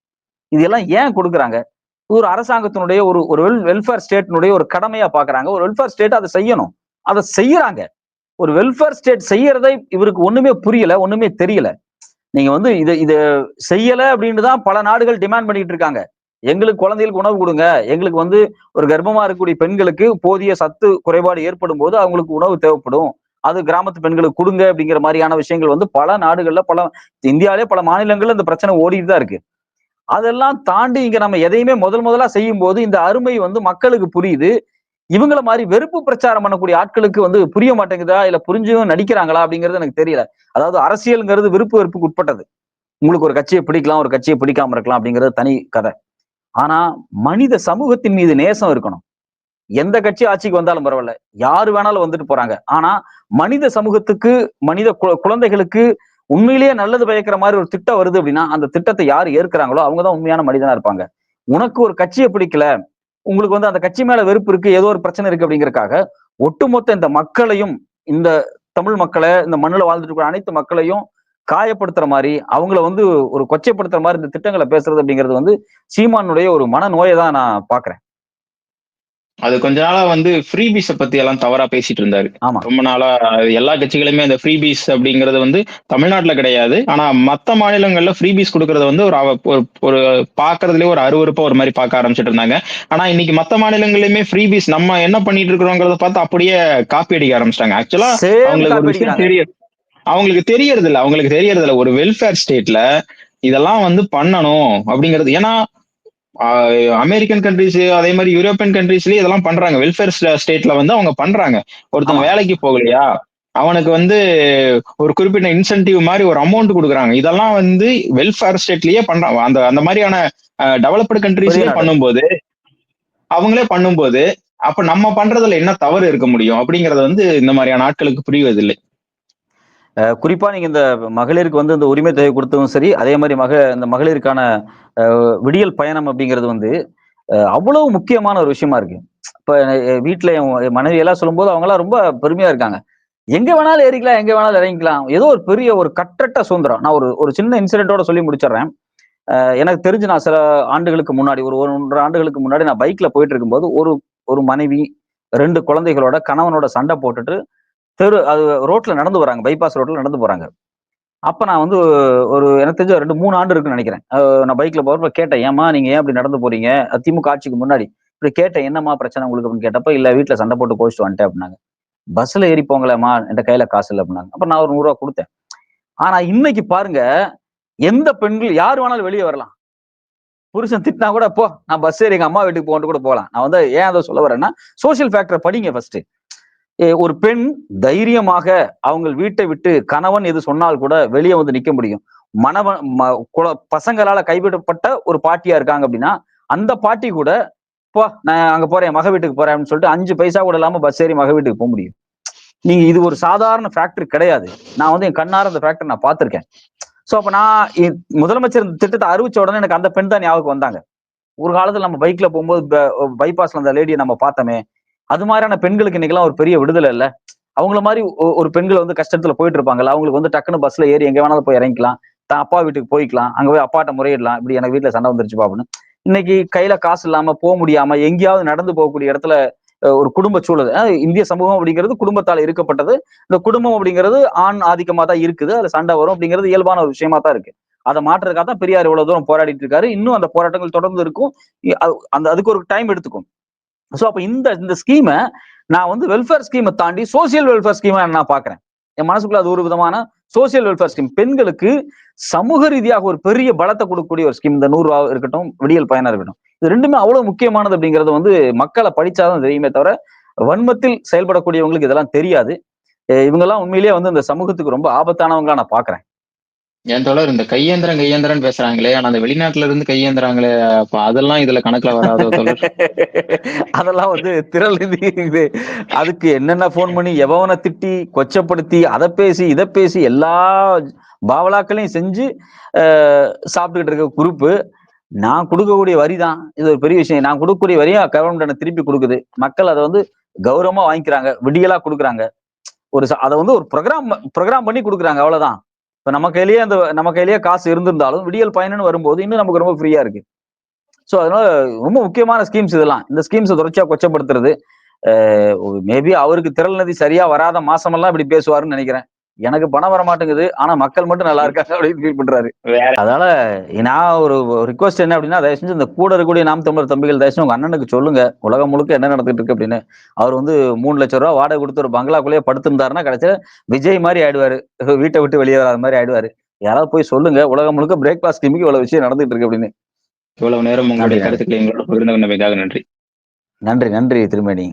இதெல்லாம் ஏன் கொடுக்குறாங்க? ஒரு அரசாங்கத்தினுடைய ஒரு ஒரு வெல் வெல்ஃபேர் ஸ்டேட்டினுடைய ஒரு கடமையா பாக்குறாங்க. ஒரு வெல்ஃபேர் ஸ்டேட் அதை செய்யணும். அதை செய்யறாங்க. ஒரு வெல்ஃபேர் ஸ்டேட் செய்யறதை இவருக்கு ஒண்ணுமே புரியல ஒண்ணுமே தெரியல. நீங்க வந்து இது இதை செய்யல அப்படின்னு தான் பல நாடுகள் டிமாண்ட் பண்ணிட்டு இருக்காங்க. எங்களுக்கு குழந்தைகளுக்கு உணவு கொடுங்க. எங்களுக்கு வந்து ஒரு கர்ப்பமா இருக்கக்கூடிய பெண்களுக்கு போதிய சத்து குறைபாடு ஏற்படும் போது அவங்களுக்கு உணவு தேவைப்படும். அது கிராமத்து பெண்களுக்கு கொடுங்க அப்படிங்கிற மாதிரியான விஷயங்கள் வந்து பல நாடுகள்ல பல இந்தியாவிலே பல மாநிலங்கள்ல இந்த பிரச்சனை ஓடிட்டு தான் இருக்கு. அதெல்லாம் தாண்டி இங்க நம்ம எதையுமே முதல் முதலா செய்யும் போது இந்த அருமை வந்து மக்களுக்கு புரியுது. இவங்கள மாதிரி வெறுப்பு பிரச்சாரம் பண்ணக்கூடிய ஆட்களுக்கு வந்து புரிய மாட்டேங்குதா? இல்ல புரிஞ்சும் நடிக்கிறாங்களா? அப்படிங்கிறது எனக்கு தெரியல. அதாவது அரசியல்ங்கிறது விருப்பு வெறுப்புக்கு உட்பட்டது. உங்களுக்கு ஒரு கட்சியை பிடிக்கலாம் ஒரு கட்சியை பிடிக்காம இருக்கலாம் அப்படிங்கிறது தனி கதை. ஆனா மனித சமூகத்தின் மீது நேசம் இருக்கணும். எந்த கட்சி ஆட்சிக்கு வந்தாலும் பரவாயில்ல. யாரு வேணாலும் வந்துட்டு போறாங்க. ஆனா மனித சமூகத்துக்கு மனித கு- குழந்தைகளுக்கு உண்மையிலேயே நல்லது பயக்கிற மாதிரி ஒரு திட்டம் வருது அப்படின்னா அந்த திட்டத்தை யார் ஏற்கிறாங்களோ அவங்கதான் உண்மையான மனிதனா இருப்பாங்க. உனக்கு ஒரு கட்சியை பிடிக்கல உங்களுக்கு வந்து அந்த கட்சி மேல வெறுப்பு இருக்கு ஏதோ ஒரு பிரச்சனை இருக்கு அப்படிங்கறக்காக ஒட்டுமொத்த இந்த மக்களையும் இந்த தமிழ் மக்களை இந்த மண்ணில் வாழ்ந்துட்டு இருக்கிற அனைத்து மக்களையும் காயப்படுத்துற மாதிரி அவங்கள வந்து ஒரு கொச்சைப்படுத்துற மாதிரி இந்த திட்டங்களை பேசுறது அப்படிங்கிறது வந்து சீமானுடைய ஒரு மனநோயை தான் நான் பாக்குறேன். அது கொஞ்ச நாளா வந்து ஃப்ரீபீஸ பத்தி எல்லாம் தவறா பேசிட்டு இருந்தாரு. ஆமா. ரொம்ப நாளா எல்லா கட்சிகளுமே அந்த ஃப்ரீபீஸ் அப்படிங்கறது வந்து தமிழ்நாட்டுல கிடையாது. ஆனா மத்த மாநிலங்கள்ல ஃப்ரீபீஸ் கொடுக்கறது வந்து ஒரு ஒரு- பாக்குறதுலயே ஒரு அருவருப்பா ஒரு மாதிரி பார்க்க ஆரம்பிச்சிட்டு இருந்தாங்க. ஆனா இன்னைக்கு மத்த மாநிலங்களிலுமே ஃப்ரீபீஸ் நம்ம என்ன பண்ணிட்டு இருக்கிறோங்கிறத பார்த்து அப்படியே காப்பி அடிக்க ஆரம்பிச்சிட்டாங்க. ஆக்சுவலா அவங்களுக்கு ஒரு விஷயம் தெரியும் அவங்களுக்கு தெரியறது இல்ல அவங்களுக்கு தெரியறது இல்ல ஒரு வெல்ஃபேர் ஸ்டேட்ல இதெல்லாம் வந்து பண்ணணும் அப்படிங்கிறது. ஏன்னா அமெரிக்கன் கண்ட்ரிஸ் அதே மாதிரி யூரோப்பியன் கண்ட்ரீஸ்லயே இதெல்லாம் பண்றாங்க. வெல்ஃபேர் ஸ்டேட்ல வந்து அவங்க பண்றாங்க. ஒருத்தன் ஆமா. வேலைக்கு போகலையா? அவனுக்கு வந்து ஒரு குறிப்பிட்ட இன்சென்டிவ் மாதிரி ஒரு அமௌண்ட் கொடுக்குறாங்க. இதெல்லாம் வந்து வெல்ஃபேர் ஸ்டேட்லயே பண்றாங்க அந்த அந்த மாதிரியான டெவலப்டு கண்ட்ரீஸ்லயே. பண்ணும்போது அவங்களே பண்ணும்போது அப்ப நம்ம பண்றதுல என்ன தவறு இருக்க முடியும்? அப்படிங்கறது வந்து இந்த மாதிரியான ஆட்களுக்கு புரிவதில்லை குறிப்பாக நீங்கள் இந்த மகளிருக்கு வந்து இந்த உரிமை தொகை கொடுத்ததும் சரி அதே மாதிரி மக இந்த மகளிருக்கான விடியல் பயணம் அப்படிங்கிறது வந்து அவ்வளவு முக்கியமான ஒரு விஷயமா இருக்கு. இப்போ வீட்டில் என் மனைவி எல்லாம் சொல்லும்போது அவங்களாம் ரொம்ப பெருமையாக இருக்காங்க. எங்க வேணாலும் ஏறிக்கலாம் எங்க வேணாலும் இறங்கிக்கலாம். ஏதோ ஒரு பெரிய ஒரு கட்டட்ட சுதந்திரம். நான் ஒரு ஒரு சின்ன இன்சிடென்ட்டோட சொல்லி முடிச்சிடுறேன். எனக்கு தெரிஞ்சு நான் சில ஆண்டுகளுக்கு முன்னாடி ஒரு ஒன்றரை ஆண்டுகளுக்கு முன்னாடி நான் பைக்கில் போயிட்டு இருக்கும்போது ஒரு ஒரு மனைவி ரெண்டு குழந்தைகளோட கணவனோட சண்டை போட்டுட்டு தெரு அது ரோட்ல நடந்து வராங்க. பைபாஸ் ரோட்ல நடந்து போறாங்க. அப்ப நான் வந்து ஒரு எனக்கு தெரிஞ்ச ரெண்டு மூணு ஆண்டு இருக்குன்னு நினைக்கிறேன். நான் பைக்ல போறப்ப கேட்டேன் ஏமா நீங்க ஏன் அப்படி நடந்து போறீங்க? திமுக ஆட்சிக்கு முன்னாடி. இப்படி கேட்டேன் என்னம்மா பிரச்சனை உங்களுக்கு? அப்படின்னு கேட்டப்ப இல்ல வீட்டுல சண்டை போட்டு கோச்சிட்டு வந்துட்டேன் அப்படின்னாங்க. பஸ்ல ஏறி போங்களேம்மா என் கையில காசு இல்லை அப்படின்னாங்க. அப்ப நான் ஒரு நூறு ரூபா கொடுத்தேன். ஆனா இன்னைக்கு பாருங்க எந்த பெண்கள் யார் வேணாலும் வெளியே வரலாம். புருஷன் திட்டினா கூட போ நான் பஸ் ஏறி எங்க அம்மா வீட்டுக்கு போகணும் கூட போகலாம். நான் வந்து ஏன் அதை சொல்ல வரேன்னா சோஷியல் ஃபேக்டரை படிங்க ஃபர்ஸ்ட் ஒரு பெண் தைரியமாக அவங்க வீட்டை விட்டு கணவன் எது சொன்னால் கூட வெளியே வந்து நிக்க முடியும். மணவன் ம- குல- பசங்களால கைவிடப்பட்ட ஒரு பாட்டியா இருக்காங்க அப்படின்னா அந்த பாட்டி கூட போ நான் அங்க போறேன் மக வீட்டுக்கு போறேன் அப்படின்னு சொல்லிட்டு அஞ்சு பைசா கூட இல்லாம பஸ் ஏறி மக வீட்டுக்கு போக முடியும். நீங்க இது ஒரு சாதாரண ஃபேக்டரி கிடையாது. நான் வந்து என் கண்ணார அந்த ஃபேக்டரி நான் பார்த்திருக்கேன். சோ அப்ப நான் முதலமைச்சர் இந்த திட்டத்தை அறிவிச்ச உடனே எனக்கு அந்த பெண் தான் ஞாபகம் வந்தாங்க. ஒரு காலத்துல நம்ம பைக்ல போகும்போது பைபாஸ்ல அந்த லேடியை நம்ம பார்த்தோமே. அது மாதிரியான பெண்களுக்கு இன்னைக்கெல்லாம் ஒரு பெரிய விடுதலை இல்ல. அவங்கள மாதிரி ஒரு பெண்கள் வந்து கஷ்டத்துல போயிட்டு இருப்பாங்கல்ல அவங்களுக்கு வந்து டக்குன்னு பஸ்ல ஏறி எங்க வேணாலும் போய் இறங்கிக்கலாம். தான் அப்பா வீட்டுக்கு போய்க்கலாம். அங்க போய் அப்பாட்ட முறையிடலாம். இப்படி எனக்கு வீட்டுல சண்டை வந்துருச்சு அப்படின்னு. இன்னைக்கு கையில காசு இல்லாம போக முடியாம எங்கேயாவது நடந்து போகக்கூடிய இடத்துல ஒரு குடும்ப சூழல். இந்திய சமூகம் அப்படிங்கிறது குடும்பத்தால் இருக்கப்பட்டது. இந்த குடும்பம் அப்படிங்கிறது ஆண் ஆதிக்கமா தான் இருக்குது. அதுல சண்டை வரும் அப்படிங்கிறது இயல்பான ஒரு விஷயமா தான் இருக்கு. அதை மாற்றுறதுக்காக தான் பெரியார் இவ்வளவு தூரம் போராடிட்டு இருக்காரு. இன்னும் அந்த போராட்டங்கள் தொடர்ந்து இருக்கும். அந்த அதுக்கு ஒரு டைம் எடுத்துக்கும். ஸோ அப்போ இந்த இந்த ஸ்கீமை நான் வந்து வெல்ஃபேர் ஸ்கீமை தாண்டி சோசியல் வெல்ஃபேர் ஸ்கீமை நான் பார்க்குறேன். என் மனசுக்குள்ள அது ஒரு விதமான சோசியல் வெல்ஃபேர் ஸ்கீம் பெண்களுக்கு சமூக ரீதியாக ஒரு பெரிய பலத்தை கொடுக்கக்கூடிய ஒரு ஸ்கீம் இந்த நூறு ரூபா இருக்கட்டும் விடியல் பயனா இருக்கட்டும். இது ரெண்டுமே அவ்வளவு முக்கியமானது அப்படிங்கிறது வந்து மக்களை படிச்சாதான் தெரியுமே தவிர வன்மத்தில் செயல்படக்கூடியவங்களுக்கு இதெல்லாம் தெரியாது. இவங்கெல்லாம் உண்மையிலேயே வந்து இந்த சமூகத்துக்கு ரொம்ப ஆபத்தானவங்களா நான் பாக்குறேன் என் தொடர் இந்த கையேந்திரம் கையேந்திரம் பேசுறாங்களே ஆனா அந்த வெளிநாட்டுல இருந்து கையேந்திராங்களே அப்ப அதெல்லாம் இதுல கணக்குல வராத அதெல்லாம் வந்து திரள் இது அதுக்கு என்னென்ன போன் பண்ணி எவனை திட்டி கொச்சப்படுத்தி அதை பேசி இதை பேசி எல்லா பாவலாக்களையும் செஞ்சு சாப்பிட்டுக்கிட்டு இருக்க குரூப்பு நான் கொடுக்கக்கூடிய வரி தான் இது ஒரு பெரிய விஷயம். நான் கொடுக்கக்கூடிய வரியா கவர்மெண்ட் திருப்பி கொடுக்குது. மக்கள் அதை வந்து கௌரவமா வாங்கிக்கிறாங்க விடியலா கொடுக்குறாங்க. ஒரு அதை வந்து ஒரு ப்ரோக்ராம் ப்ரோக்ராம் பண்ணி கொடுக்குறாங்க அவ்வளவுதான். இப்ப நம்ம கையிலேயே அந்த நம்ம கையிலேயே காசு இருந்திருந்தாலும் விடியல் பயணம்னு வரும்போது இன்னும் நமக்கு ரொம்ப ஃப்ரீயா இருக்கு. ஸோ அதனால ரொம்ப முக்கியமான ஸ்கீம்ஸ் இதெல்லாம். இந்த ஸ்கீம்ஸை தொடர்ச்சியா கொச்சப்படுத்துறது மேபி அவருக்கு திரள் நதி சரியா வராத மாசமெல்லாம் இப்படி பேசுவாருன்னு நினைக்கிறேன். எனக்கு பணம் வர மாட்டேங்குது ஆனா மக்கள் மட்டும் நல்லா இருக்காங்க அப்படின்னு ஃபீல் பண்றாரு. அதனால நான் ஒரு ரிக்வஸ்ட் என்ன அப்படின்னா தயவு செஞ்சு இந்த கூட இருக்கக்கூடிய நாம் தமிழர் தம்பிகள் தயவு செஞ்சு உங்க அண்ணனுக்கு சொல்லுங்க. உலகம் முழுக்க என்ன நடந்துட்டு இருக்கு அப்படின்னு. அவர் வந்து மூணு லட்சம் ரூபா வாடகை கொடுத்து ஒரு பங்களாக்குள்ளேயே படுத்திருந்தாருன்னா கடைசியில விஜய் மாதிரி ஆயிடுவாரு. வீட்டை விட்டு வெளியே வராத மாதிரி ஆயிடுவாரு. யாராவது போய் சொல்லுங்க உலகம் முழுக்க பிரேக்ஃபாஸ்ட் ஸ்கீமுக்கு இவ்வளவு விஷயம் நடந்துட்டு இருக்கு அப்படின்னு. இவ்வளவு நேரம் உங்களுடைய. கருத்துக்களை எங்களோட பகிர்ந்து கொண்டமைக்காக நன்றி. நன்றி நன்றி திருமணி